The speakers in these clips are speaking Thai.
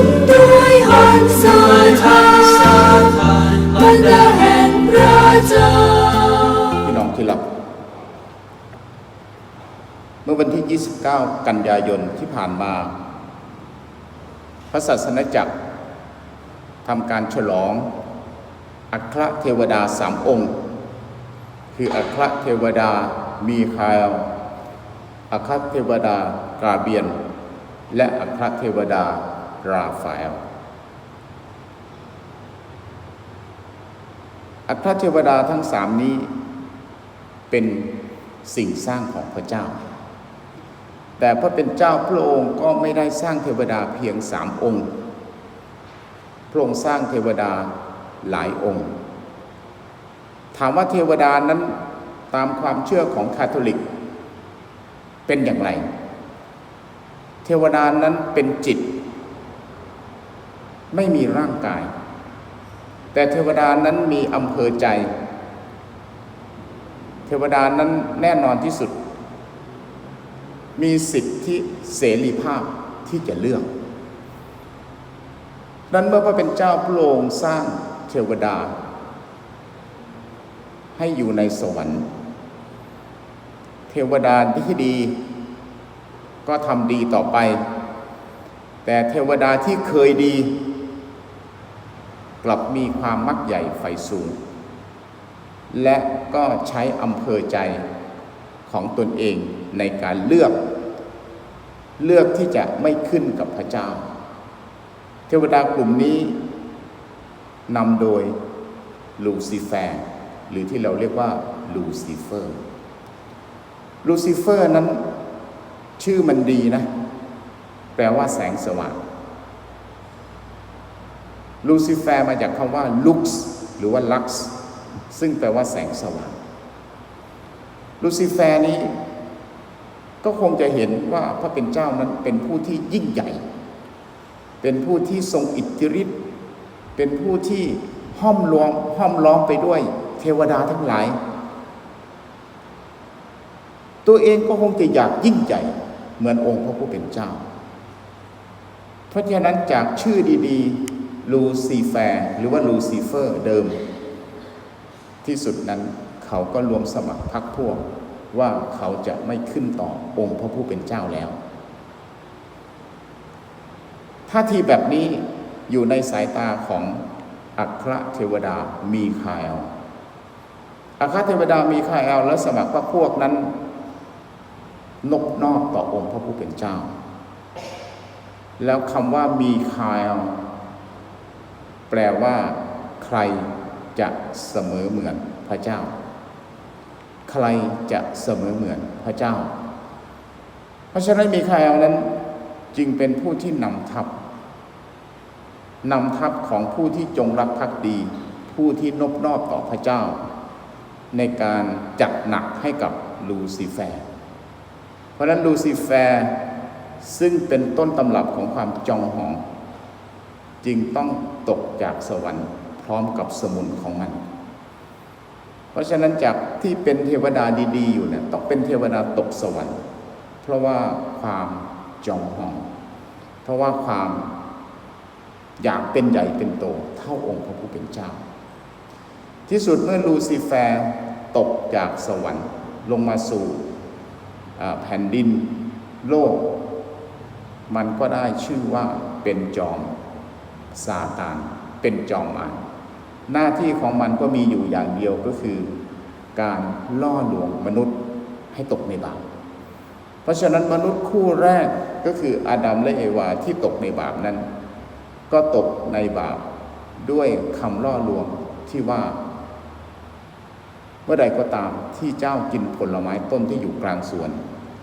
นด้วยหอนสาทานบรรดาแห่งพระเจ้าพี่น้องที่รักเมื่อวันที่ 29 กันยายนที่ผ่านมา พระศาสนจักรทำการฉลอง อัครเทวดาสามองค์ คืออัครเทวดามีคาลอัครเทวดากาเบียน และอัครเทวดา ราฟาเอลอัครเทวดาทั้งสามนี้เป็นสิ่งสร้างของพระเจ้า แต่พระเป็นเจ้าพระองค์ก็ไม่ได้สร้างเทวดาเพียงสามองค์ พระองค์สร้างเทวดาหลายองค์ ถามว่าเทวดานั้นตามความเชื่อของคาทอลิก เป็นอย่างไร เทวดานั้นเป็นจิต ไม่มีร่างกาย แต่เทวดานั้นมีอำเภอใจ เทวดานั้นแน่นอนที่สุด มีสิทธิเสรีภาพที่จะเลือกนั้นเมื่อพระเป็นเจ้าพระองค์สร้างเทวดา ให้อยู่ในสวรรค์ เทวดาที่ดี ก็ทำดีต่อไป แต่เทวดาที่เคยดี กลับมีความมักใหญ่ไฟสูง และก็ใช้อำเภอใจของตนเองในการเลือก เลือกที่จะไม่ขึ้นกับพระเจ้า เทวดากลุ่มนี้นำโดยลูซิเฟอร์หรือที่เราเรียกว่าลูซิเฟอร์ ลูซิเฟอร์นั้นชื่อมันดีนะ แปลว่าแสงสว่าง ลูซิเฟอร์มาจากคำว่า lux หรือว่า lux ซึ่งแปลว่าแสงสว่าง ลูซิเฟอร์นี้ก็คงจะเห็นว่าพระเป็นเจ้านั้นเป็นผู้ที่ยิ่งใหญ่ เป็นผู้ที่ทรงอิทธิฤทธิ์ เป็นผู้ที่ห้อมล้อมห้อมล้อมไปด้วยเทวดาทั้งหลาย ตัวเองก็คงจะอยากยิ่งใหญ่เหมือนองค์พระผู้เป็นเจ้า เพราะฉะนั้นจากชื่อดีๆ ลูซีแฟร์หรือว่าลูซิเฟอร์เดิม ที่สุดนั้นเขาก็รวมสมัครพรรคพวกว่าเขาจะไม่ขึ้นต่อองค์พระผู้เป็นเจ้าแล้วท่าทีแบบนี้อยู่ในสายตาของอัครเทวดามีคาเอลอัครเทวดามีคาเอลและสมัครพรรคพวกนั้นนบนอกต่อองค์พระผู้เป็นเจ้า แล้วคำว่ามีคาเอล แปลว่าใครจะเสมอเหมือนพระเจ้า ใครจะเสมอเหมือนพระเจ้า เพราะฉะนั้นมีใคาเอลนั้นจึงเป็นผู้ที่นำทัพนำทัพของผู้ที่จงรักภักดี ผู้ที่นบนอบต่อพระเจ้า ในการจัดหนักให้กับลูซิเฟร์เพราะนั้นลูซิเฟร์ซึ่งเป็นต้นตำรับของความจองหอง จึงต้อง ตกจากสวรรค์พร้อมกับสมุนของมัน เพราะฉะนั้นจากที่เป็นเทวดาดีๆอยู่เนี่ยต้องเป็นเทวดาตกสวรรค์ เพราะว่าความจองหอง เพราะว่าความอยากเป็นใหญ่เป็นโต เท่าองค์พระผู้เป็นเจ้า ที่สุดเมื่อลูซิเฟร์ตกจากสวรรค์ลงมาสู่แผ่นดินโลก มันก็ได้ชื่อว่าเป็นจอม ซาตานเป็นจอมมารหน้าที่ของมันก็มีอยู่อย่างเดียวก็คือ การล่อลวงมนุษย์ให้ตกในบาปเพราะฉะนั้นมนุษย์คู่แรกก็คืออาดัมและเอวาที่ตกในบาปนั้น ก็ตกในบาปด้วยคำล่อลวงที่ว่า เมื่อใดก็ตามที่เจ้ากินผลไม้ต้นที่อยู่กลางสวน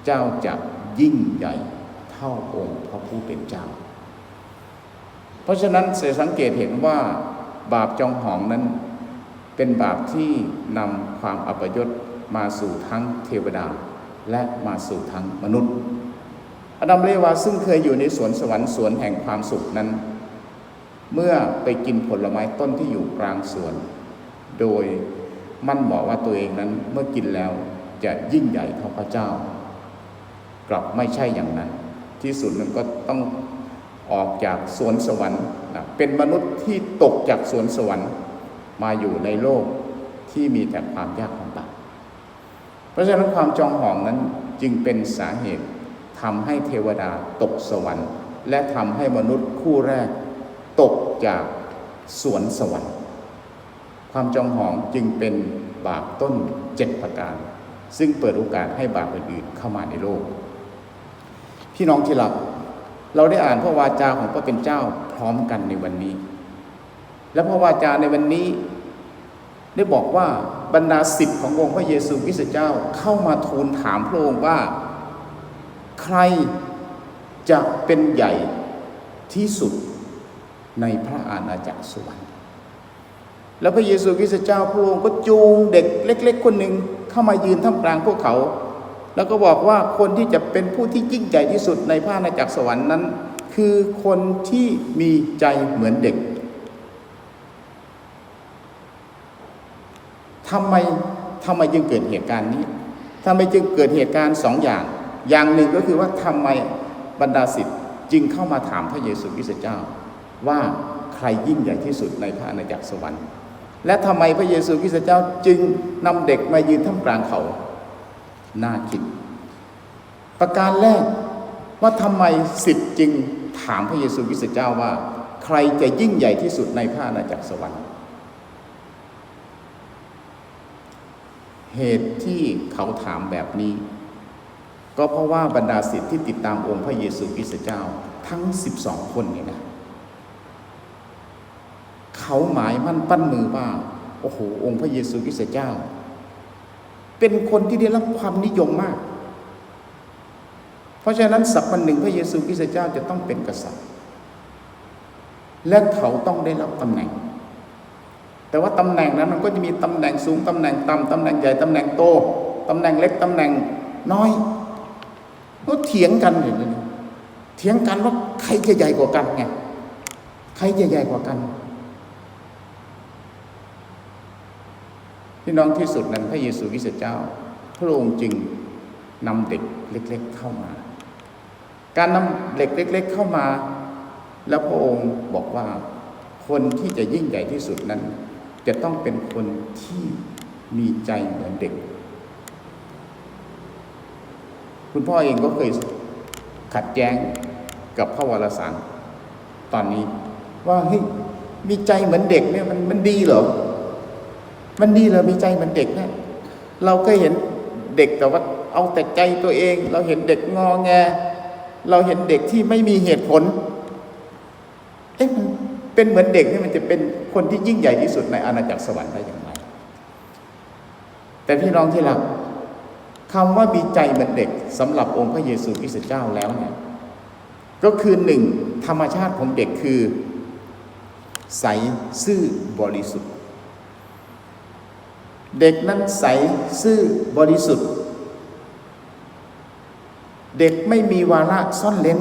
เจ้าจะยิ่งใหญ่เท่าองค์พระผู้เป็นเจ้า เพราะฉะนั้นเสสังเกตเห็นว่าบาปจองหองนั้นเป็นบาปที่นำความอัปยศมาสู่ทั้งเทวดา และมาสู่ทั้งมนุษย์อดัมเลวาซึ่งเคยอยู่ในสวนสวรรค์สวนแห่งความสุขนั้น เมื่อไปกินผลไม้ต้นที่อยู่กลางสวน โดยมั่นบอกว่าตัวเองนั้นเมื่อกินแล้วจะยิ่งใหญ่เท่าพระเจ้า กลับไม่ใช่อย่างนั้น ที่สุดมันก็ต้อง ออกจากสวนสวรรค์นะเป็นมนุษย์ที่ตกจากสวนสวรรค์มาอยู่ในโลกที่มีแต่ความยากลำบากเพราะฉะนั้นความจองหองนั้นจึงเป็นสาเหตุทำให้เทวดาตกสวรรค์ และทำให้มนุษย์คู่แรกตกจากสวนสวรรค์ ความจองหองจึงเป็นบาปต้นเจ็ดประการ ซึ่งเปิดโอกาสให้บาปอื่นๆเข้ามาในโลก พี่น้องที่รัก เราได้อ่านพระวาจาของพระเป็นเจ้าพร้อมกันในวันนี้ และพระวาจาในวันนี้ ได้บอกว่าบรรดาสิทธิ์ขององค์พระเยซูคริสต์เจ้าเข้ามาทูลถามพระองค์ว่า ใครจะเป็นใหญ่ที่สุดในพระอาณาจักรสวรรค์แล้วพระเยซูคริสต์เจ้าพระองค์ก็จูงเด็กเล็ก ๆ คนหนึ่งเข้ามายืนท่ามกลางพวกเขา แล้วก็บอกว่าคนที่จะเป็นผู้ที่ยิ่งใหญ่ที่สุดในพระอาณาจักรสวรรค์นั้น คือคนที่มีใจเหมือนเด็กทำไมทำไมจึงเกิดเหตุการณ์นี้ทำไมจึงเกิดเหตุการณ์สองอย่าง อย่างหนึ่งก็คือว่าทำไมบรรดาศิษย์จึงเข้ามาถามพระเยซูคริสต์เจ้า ว่าใครยิ่งใหญ่ที่สุดในพระอาณาจักรสวรรค์ และทำไมพระเยซูคริสต์เจ้าจึงนำเด็กมายืนท่ามกลางเขา น่าคิด ประการแรกว่าทำไมสิทธิ์จึงถามพระเยซูคริสต์เจ้าว่า ใครจะยิ่งใหญ่ที่สุดในพระอาณาจักรสวรรค์ เหตุที่เขาถามแบบนี้ ก็เพราะว่าบรรดาศิษย์ที่ติดตามองค์พระเยซูคริสต์เจ้าทั้ง 12 คนเนี่ยนะเขาหมายมั่นปั้นมือว่าโอ้โหองค์พระเยซูคริสต์เจ้า เป็นคนที่ได้รับความนิยมมาก เพราะฉะนั้นสักวันหนึ่งพระเยซูคริสต์เจ้าจะต้องเป็นกษัตริย์ และเขาต้องได้รับตำแหน่ง แต่ว่าตำแหน่งนั้นมันก็จะมีตำแหน่งสูงตำแหน่งต่ำตำแหน่งใหญ่ตำแหน่งโตตำแหน่งเล็กตำแหน่งน้อยก็เถียงกันอยู่เลยเถียงกันว่าใครจะใหญ่กว่ากันไงใครจะใหญ่กว่ากัน พี่น้องที่สุดนั้นพระเยซูคริสต์เจ้า พระองค์จึงนำเด็กเล็ก ๆเข้ามา การนำเด็กเล็ก ๆเข้ามา แล้วพระองค์บอกว่าคนที่จะยิ่งใหญ่ที่สุดนั้น จะต้องเป็นคนที่มีใจเหมือนเด็ก คุณพ่อเองก็เคยขัดแย้งกับพระวรสารตอนนี้ ว่าเฮ้ยมีใจเหมือนเด็กเนี่ยมันมันดีเหรอ มันดีเหรอมีใจเหมือนเด็กเนี่ยเราก็เห็นเด็กแต่ว่าเอาแต่ใจตัวเอง เราเห็นเด็กงอแง เราเห็นเด็กที่ไม่มีเหตุผลเอ๊ะมันเป็นเหมือนเด็กนี่มันจะเป็นคนที่ยิ่งใหญ่ที่สุดในอาณาจักรสวรรค์ได้อย่างไรแต่พี่น้องที่รักคำว่ามีใจเหมือนเด็กสำหรับองค์พระเยซูคริสต์เจ้าแล้วเนี่ยก็คือหนึ่งธรรมชาติของเด็กคือ ใสซื่อบริสุทธิ์ เด็กนั้นใสซื่อบริสุทธิ์ เด็กไม่มีวาระซ่อนเล้น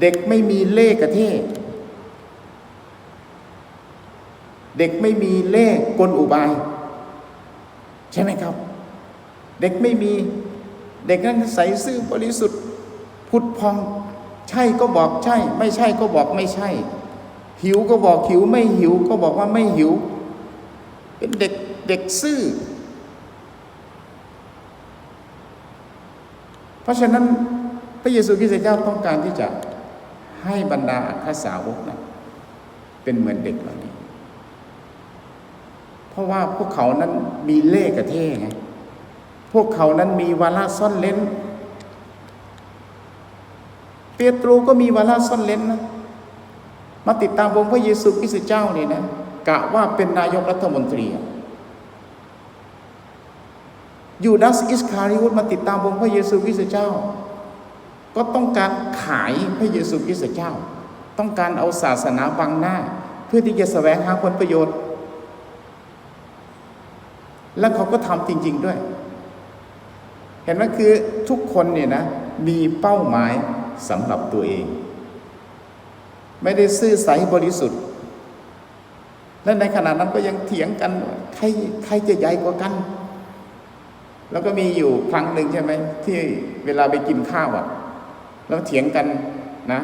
เด็กไม่มีเล่กระเทศเด็กไม่มีเล่กลอุบาย ใช่ไหมครับ เด็กไม่มีเด็กนั้นใสซื่อบริสุทธิ์ผุดพอง ใช่ก็บอกใช่ ไม่ใช่ก็บอกไม่ใช่ หิวก็บอกหิวไม่หิวก็บอกว่าไม่หิว เป็นเด็กเด็กซื่อ เพราะฉะนั้นพระเยซูคริสต์เจ้าต้องการที่จะให้บรรดาอัครสาวกนะเป็นเหมือนเด็กเหล่านี้ เพราะว่าพวกเขานั้นมีเล่ห์กระเท่ไงพวกเขานั้นมีวาระซ่อนเล้นเปโตรก็มีวาระซ่อนเล้นนะ มาติดตามองค์พระเยซูคริสต์เจ้านี่นะกะว่าเป็นนายกรัฐมนตรีอยูดาสอิสคาริโอตมาติดตามองค์พระเยซูคริสต์เจ้า ก็ต้องการขายพระเยซูคริสต์เจ้า ต้องการเอาศาสนาบังหน้า เพื่อที่จะแสวงหาผลประโยชน์ และเขาก็ทำจริง ๆด้วย เห็นไหมคือทุกคนเนี่ยนะมีเป้าหมายสำหรับตัวเอง ไม่ได้ซื่อใสบริสุทธิ์ และในขณะนั้นก็ยังเถียงกันใครใครจะใหญ่กว่ากัน แล้วก็มีอยู่ครั้งหนึ่งใช่ไหมที่เวลาไปกินข้าวอะ แล้วเถียงกันนะ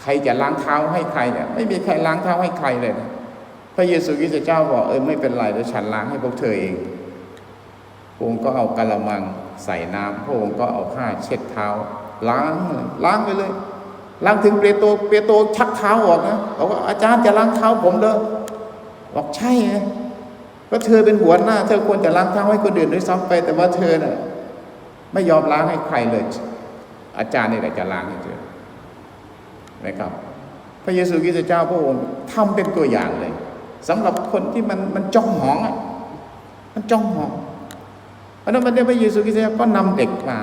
ใครจะล้างเท้าให้ใครเนี่ยไม่มีใครล้างเท้าให้ใครเลยนะพระเยซูคริสต์เจ้าบอกเออไม่เป็นไรเดี๋ยวฉันล้างให้พวกเธอเองพระองค์ก็เอากะละมังใส่น้ำพระองค์ก็เอาผ้าเช็ดเท้า ล้างล้างไปเลย ล้างถึงเปโตรเปโตรชักเท้าออกนะบอกว่าอาจารย์จะล้างเท้าผมเลยบอกใช่ไงก็เธอเป็นหัวหน้า เธอควรจะล้างเท้าให้คนอื่นด้วยซ้ำไป แต่ว่าเธอน่ะไม่ยอมล้างให้ใครเลย อาจารย์นี่แหละจะล้างให้เธอนะครับ พระเยซูคริสต์เจ้าพระองค์ทำเป็นตัวอย่างเลยสำหรับคนที่มันมันจ้องหองอะมันจ้องหองเพราะนั้นวันนี้พระเยซูคริสต์เจ้าก็นำเด็กมา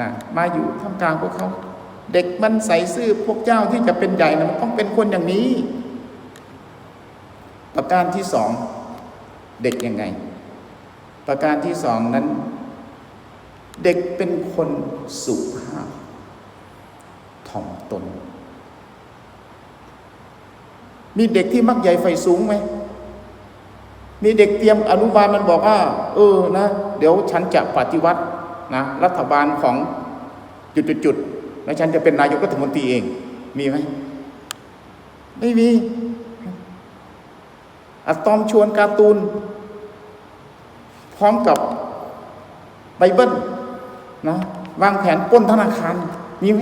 นะมาอยู่ท่ามกลางพวกเขา เด็กมันใส่ซื่อพวกเจ้าที่จะเป็นใหญ่นะมันต้องเป็นคนอย่างนี้ ประการที่สองเด็กยังไง ประการที่สองนั้น เด็กเป็นคนสุภาพถ่อมตน มีเด็กที่มักใหญ่ไฟสูงไหมมีเด็กเตรียมอนุบาลมันบอกว่า เออนะ เดี๋ยวฉันจะปฏิวัตินะรัฐบาลของจุดๆ แล้วฉันจะเป็นนายกรัฐมนตรีเอง มีไหมไม่มีอะตอมชวนการ์ตูน พร้อมกับไบเบิลนะวางแผนป้นธนาคาร มีไหม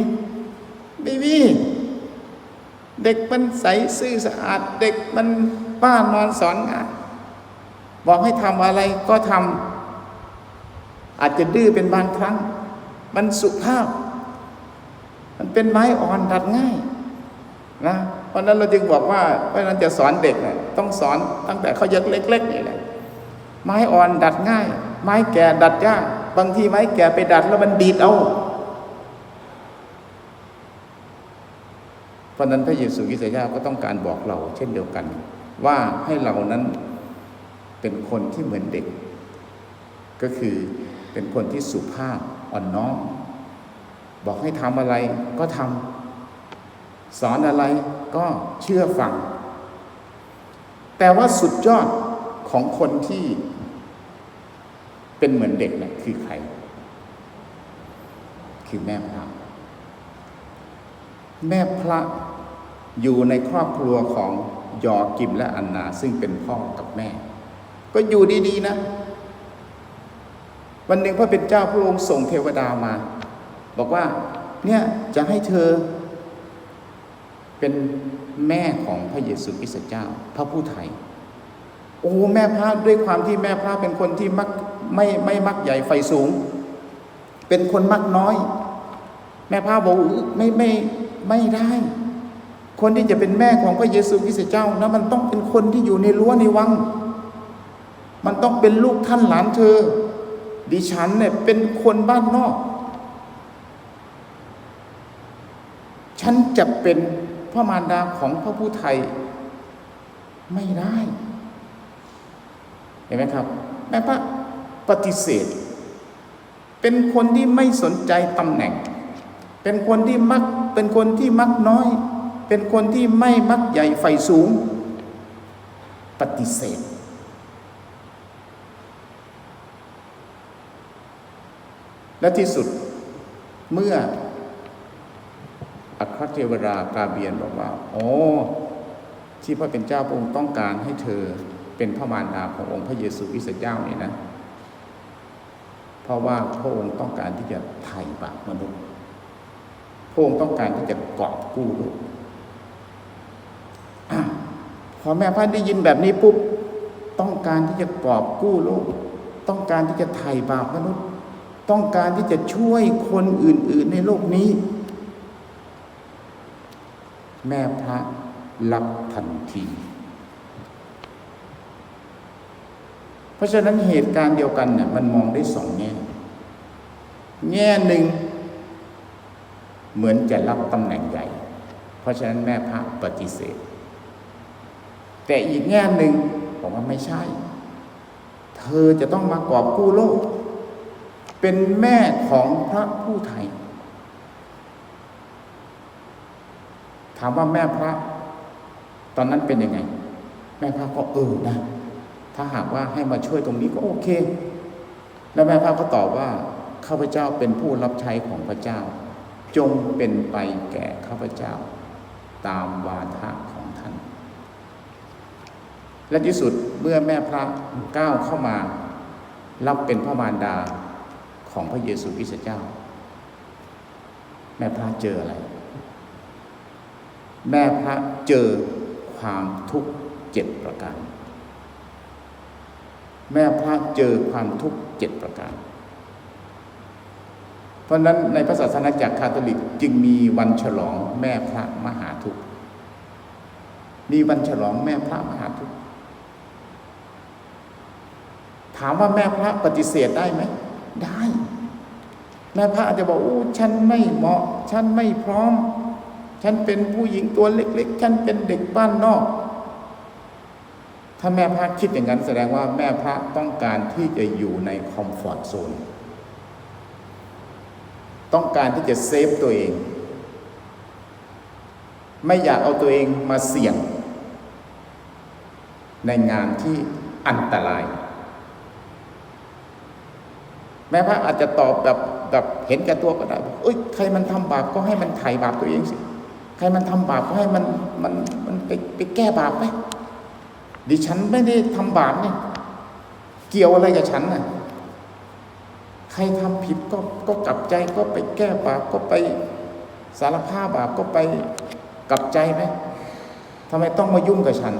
ไม่มีเด็กมันใสซื่อสะอาด เด็กมันป้านอนสอนงานบอกให้ทำอะไรก็ทำอาจจะดื้อเป็นบางครั้ง มันสุภาพ มันเป็นไม้อ่อนดัดง่ายนะเพราะนั้นเราจึงบอกว่าเพราะฉะนั้นจะสอนเด็กนะต้องสอนตั้งแต่เขายังเล็กๆนี่แหละไม้อ่อนดัดง่าย ไม้แก่ดัดยากบางทีไม้แก่ไปดัดแล้วมันดีดเอาเพราะนั้นพระเยซูคริสต์เจ้าก็ต้องการบอกเรา เช่นเดียวกัน ว่าให้เรานั้นเป็นคนที่เหมือนเด็ก ก็คือเป็นคนที่สุภาพอ่อนน้อม บอกให้ทำอะไรก็ทำสอนอะไรก็เชื่อฟัง แต่ว่าสุดยอดของคนที่เป็นเหมือนเด็กเนี่ยคือใคร คือแม่พระ แม่พระอยู่ในครอบครัวของยอกิมและอันนา ซึ่งเป็นพ่อกับแม่ ก็อยู่ดี ๆ นะ วันหนึ่งพระเป็นเจ้าพระองค์ส่งเทวดามา บอกว่าเนี่ยจะให้เธอเป็นแม่ของพระเยซูคริสต์เจ้า พระผู้ไทย โอ้แม่พระด้วยความที่แม่พระเป็นคนที่มักไม่ไม่มักใหญ่ไฟสูง เป็นคนมักน้อย แม่พระบอกอุ๊ยไม่ไม่ไม่ได้ คนที่จะเป็นแม่ของพระเยซูคริสต์เจ้านะมันต้องเป็นคนที่อยู่ในรั้วในวัง มันต้องเป็นลูกท่านหลานเธอ ดิฉันเนี่ยเป็นคนบ้านนอก ฉันจะเป็นพระมารดาของพระผู้ไทยไม่ได้ เห็นไหมครับ แม่พระปฏิเสธ เป็นคนที่ไม่สนใจตำแหน่ง เป็นคนที่มัก เป็นคนที่มักน้อย เป็นคนที่ไม่มักใหญ่ไฟสูง ปฏิเสธ และที่สุดเมื่อ อัครเทวดากาเบียนบอกว่าโอ้ที่พระเป็นเจ้าพระองค์ต้องการให้เธอเป็นพระมารดาขององค์พระเยซูคริสต์เจ้านี่นะ เพราะว่าพระองค์ต้องการที่จะไถ่บาปมนุษย์พระองค์ต้องการที่จะกอบกู้โลกพอแม่พระได้ยินแบบนี้ปุ๊บต้องการที่จะกอบกู้โลก ต้องการที่จะไถ่บาปมนุษย์ ต้องการที่จะช่วยคนอื่น ๆ ในโลกนี้ แม่พระรับทันที เพราะฉะนั้นเหตุการณ์เดียวกันเนี่ยมันมองได้สองแง่ แง่หนึ่ง เหมือนจะรับตำแหน่งใหญ่ เพราะฉะนั้นแม่พระปฏิเสธ แต่อีกแง่หนึ่งบอกว่าไม่ใช่ เธอจะต้องมากอบกู้โลก เป็นแม่ของพระผู้ไทย ถามว่าแม่พระ ตอนนั้นเป็นยังไง แม่พระก็เออนะ ถ้าหากว่าให้มาช่วยตรงนี้ก็โอเค แล้วแม่พระก็ตอบว่าข้าพเจ้าเป็นผู้รับใช้ของพระเจ้า จงเป็นไปแก่ข้าพเจ้า ตามวาทะของท่าน และที่สุดเมื่อแม่พระก้าวเข้ามา รับเป็นพระมารดาของพระเยซูคริสต์เจ้า แม่พระเจออะไร แม่พระเจอความทุกข์เจ็ดประการ แม่พระเจอความทุกข์เจ็ดประการ เพราะนั้นในพระศาสนาจักรคาทอลิกจึงมีวันฉลองแม่พระมหาทุกข์มีวันฉลองแม่พระมหาทุกข์ถามว่าแม่พระปฏิเสธได้ไหม ได้ แม่พระอาจจะบอกอู้ฉันไม่เหมาะ ฉันไม่พร้อม ฉันเป็นผู้หญิงตัวเล็ก ๆ ฉันเป็นเด็กบ้านนอก ถ้าแม่พระคิดอย่างนั้นแสดงว่าแม่พระต้องการที่จะอยู่ในคอมฟอร์ทโซน ต้องการที่จะเซฟตัวเอง ไม่อยากเอาตัวเองมาเสี่ยง ในงานที่อันตราย แม่พระอาจจะตอบแบบแบบเห็นแก่ตัวก็ได้เอ้ย ใครมันทำบาปก็ให้มันไถ่บาปตัวเองสิ ใครมันทำบาปก็ให้มันมันมันไปไปแก้บาปไปดิฉันไม่ได้ทำบาปเนี่ยเกี่ยวอะไรกับฉันน่ะใครทำผิดก็ก็กลับใจก็ไปแก้บาปก็ไปสารภาพบาปก็ไปกลับใจไหมทำไมต้องมายุ่งกับฉัน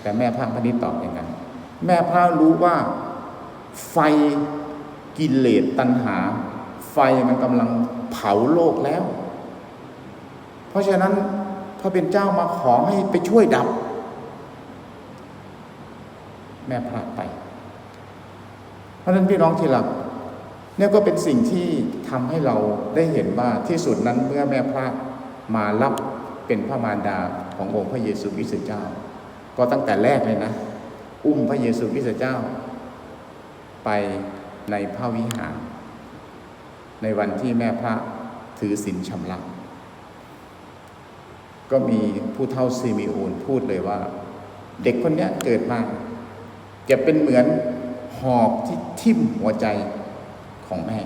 แต่แม่พระพนิษตอบอย่างนั้นแม่พระรู้ว่าไฟกิเลสตัณหา ไฟมันกำลังเผาโลกแล้ว เพราะฉะนั้นพระเป็นเจ้ามาขอให้ไปช่วยดับ แม่พระไป เพราะฉะนั้นพี่น้องที่รักเนี่ยก็เป็นสิ่งที่ทำให้เราได้เห็นว่าที่สุดนั้นเมื่อแม่พระมารับเป็นพระมารดาขององค์พระเยซูคริสต์เจ้า ก็ตั้งแต่แรกเลยนะ อุ้มพระเยซูคริสต์เจ้า ไปในพระวิหาร ในวันที่แม่พระถือศีลชำระ ก็มีผู้เท่าซีมิโอนพูดเลยว่า เด็กคนนี้เกิดมาจะเป็นเหมือนหอกที่ทิ่มหัวใจของแม่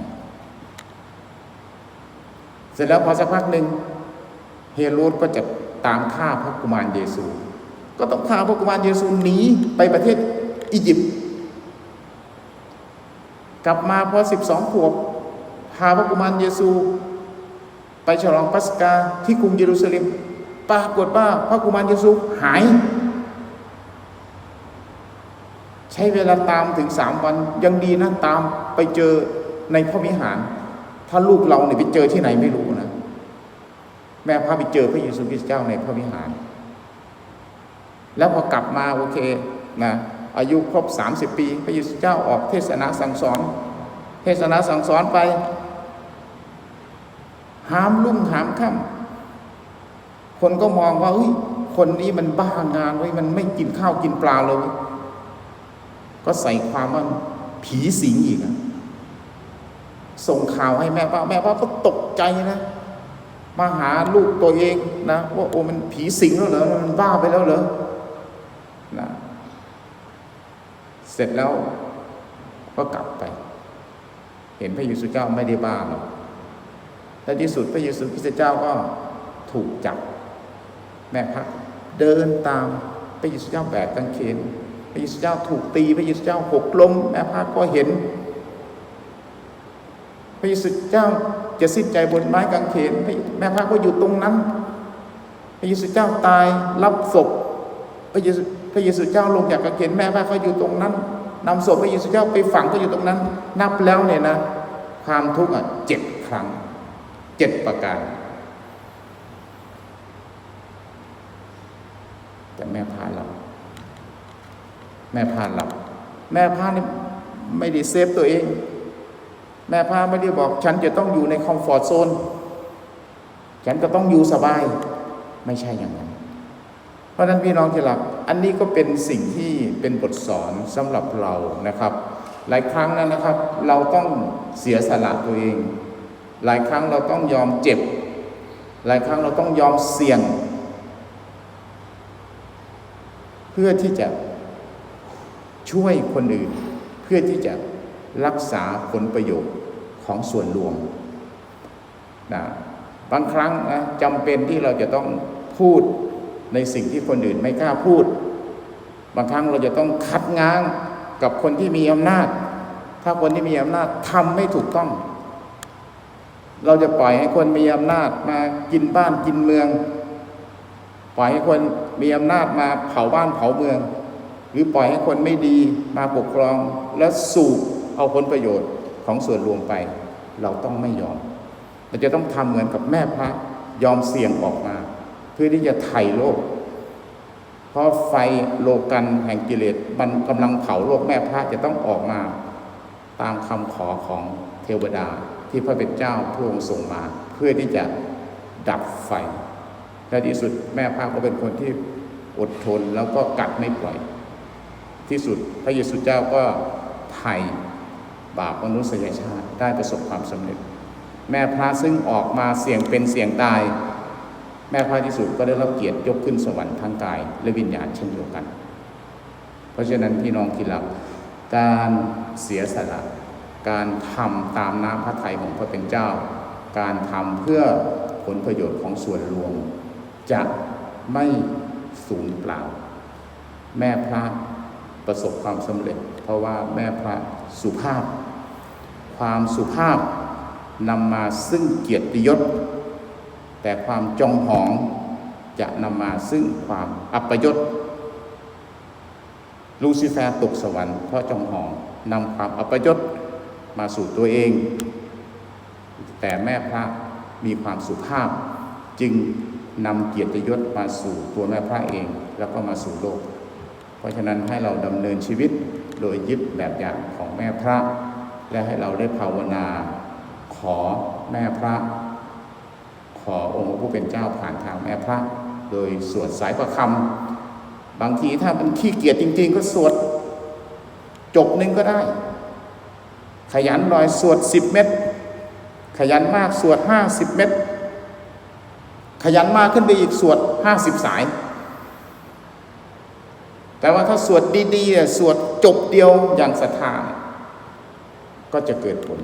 เสร็จแล้วพอสักพักหนึ่งเฮโรดก็จะตามฆ่าพระกุมารเยซู ก็ต้องพาพระกุมารเยซูหนีไปประเทศอียิปต์กลับมาพอสิบสองขวบพาพระกุมารเยซู ไปฉลองปัสกาที่กรุงเยรูซาเล็ม ปรากฏว่าพระกุมารเยซูหาย ใช้เวลาตามถึงสามวันยังดีนะตามไปเจอในพระวิหาร ถ้าลูกเราเนี่ยไปเจอที่ไหนไม่รู้นะแม่พาไปเจอพระเยซูคริสต์เจ้าในพระวิหาร แล้วพอกลับมาโอเคนะอายุครบ30ปี พระเยซูเจ้าออกเทศนาสั่งสอน เทศนาสั่งสอนไป หามลุ่งหามค่ำ คนก็มองว่าเฮ้ยคนนี้มันบ้างานไว้ยมันไม่กินข้าวกินปลาเลย ก็ใส่ความว่าผีสิงอีกอะส่งข่าวให้แม่ป้าแม่ป้าก็ตกใจนะมาหาลูกตัวเองนะว่าโอ้มันผีสิงแล้วเหรอมันบ้าไปแล้วเหรอนะเสร็จแล้วก็กลับไป เห็นพระเยซูเจ้าไม่ได้บ้าหรอกและที่สุดพระเยซูคริสต์เจ้าก็ถูกจับ แม่พักเดินตามพระเยซูเจ้าแบกกางเขนพระเยซูเจ้าถูกตีพระเยซูเจ้าหกล้มแม่พักก็เห็น พระเยซูเจ้าจะสิ้นใจบนไม้กางเขนแม่พระก็อยู่ตรงนั้น พระเยซูเจ้าตายรับศพพระเยซูพระเยซูเจ้าลงจากกางเขนแม่พระก็อยู่ตรงนั้นนำศพพระเยซูเจ้าไปฝังก็อยู่ตรงนั้น นับแล้วเนี่ยนะ ความทุกข์อะเจ็ดครั้งเจ็ดประการ แต่แม่พาหลับ แม่พาหลับ แม่พานี่ไม่ได้เซฟตัวเอง แม่พาไม่ได้บอก ฉันจะต้องอยู่ในคอมฟอร์ทโซน ฉันก็ต้องอยู่สบาย ไม่ใช่อย่างนั้น เพราะนั้นพี่น้องที่รัก อันนี้ก็เป็นสิ่งที่เป็นบทสอนสำหรับเรานะครับ หลายครั้งนั้นนะครับ เราต้องเสียสละตัวเอง หลายครั้งเราต้องยอมเจ็บ หลายครั้งเราต้องยอมเสี่ยง เพื่อที่จะ ช่วยคนอื่น เพื่อที่จะรักษาผลประโยชน์ของส่วนรวมนะบางครั้งนะจำเป็นที่เราจะต้องพูดในสิ่งที่คนอื่นไม่กล้าพูด บางครั้งเราจะต้องคัดง้างกับคนที่มีอำนาจ ถ้าคนที่มีอำนาจทำไม่ถูกต้อง เราจะปล่อยให้คนมีอำนาจมากินบ้านกินเมือง ปล่อยให้คนมีอำนาจมาเผาบ้านเผาเมือง รือปล่อยให้คนไม่ดีมาปกครองและสูบเอาผลประโยชน์ของส่วนรวมไป เราต้องไม่ยอม เราจะต้องทำเหมือนกับแม่พระยอมเสี่ยงออกมา เพื่อที่จะไถ่โลก เพราะไฟโลกันแห่งกิเลสมันกำลังเผาโลกแม่พระจะต้องออกมา ตามคำขอของเทวดาที่พระเป็นเจ้าพระองค์ส่งมา เพื่อที่จะดับไฟและที่สุดแม่พระก็เป็นคนที่อดทนแล้วก็กัดไม่ปล่อย ที่สุดพระเยซูเจ้าก็ไถ่บาปมนุษยชาติได้ประสบความสำเร็จ แม่พระซึ่งออกมาเสี่ยงเป็นเสี่ยงตาย แม่พระที่สุดก็ได้รับเกียรติยกขึ้นสวรรค์ทั้งกายและวิญญาณเช่นเดียวกัน เพราะฉะนั้นพี่น้องที่รักการเสียสละการทำตามน้ำพระทัยของพระเป็นเจ้า การทำเพื่อผลประโยชน์ของส่วนรวม จะไม่สูญเปล่า แม่พระ ประสบความสำเร็จ เพราะว่าแม่พระสุภาพ ความสุภาพนำมาซึ่งเกียรติยศ แต่ความจองหองจะนำมาซึ่งความอัปยศลูซิเฟอร์ตกสวรรค์เพราะจองหองนำความอัปยศมาสู่ตัวเอง แต่แม่พระมีความสุภาพ จึงนำเกียรติยศมาสู่ตัวแม่พระเอง แล้วก็มาสู่โลก เพราะฉะนั้นให้เราดำเนินชีวิตโดยยึดแบบอย่างของแม่พระ และให้เราได้ภาวนา ขอแม่พระ ขอองค์ผู้เป็นเจ้าผ่านทางแม่พระ โดยสวดสายประคำบางทีถ้ามันขี้เกียจจริง ๆ ก็สวดจบหนึ่งก็ได้ ขยันหน่อยสวดสิบเม็ดขยันมากสวดห้าสิบเม็ดขยันมากขึ้นไปอีกสวดห้าสิบสาย แต่ว่าถ้าสวดดีๆเนี่ยสวดจบเดียวอย่างศรัทธาเนี่ยก็จะเกิดผล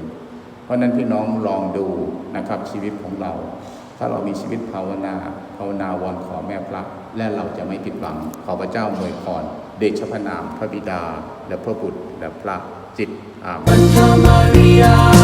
เพราะนั้นพี่น้องลองดูนะครับชีวิตของเรา ถ้าเรามีชีวิตภาวนาภาวนาวอนขอแม่พระและเราจะไม่ผิดหวังขอพระเจ้าอวยพรเดชพระนามพระบิดา และพระบุตรและพระจิตอาเมนวันธามาริยาวันธามาริยาวัน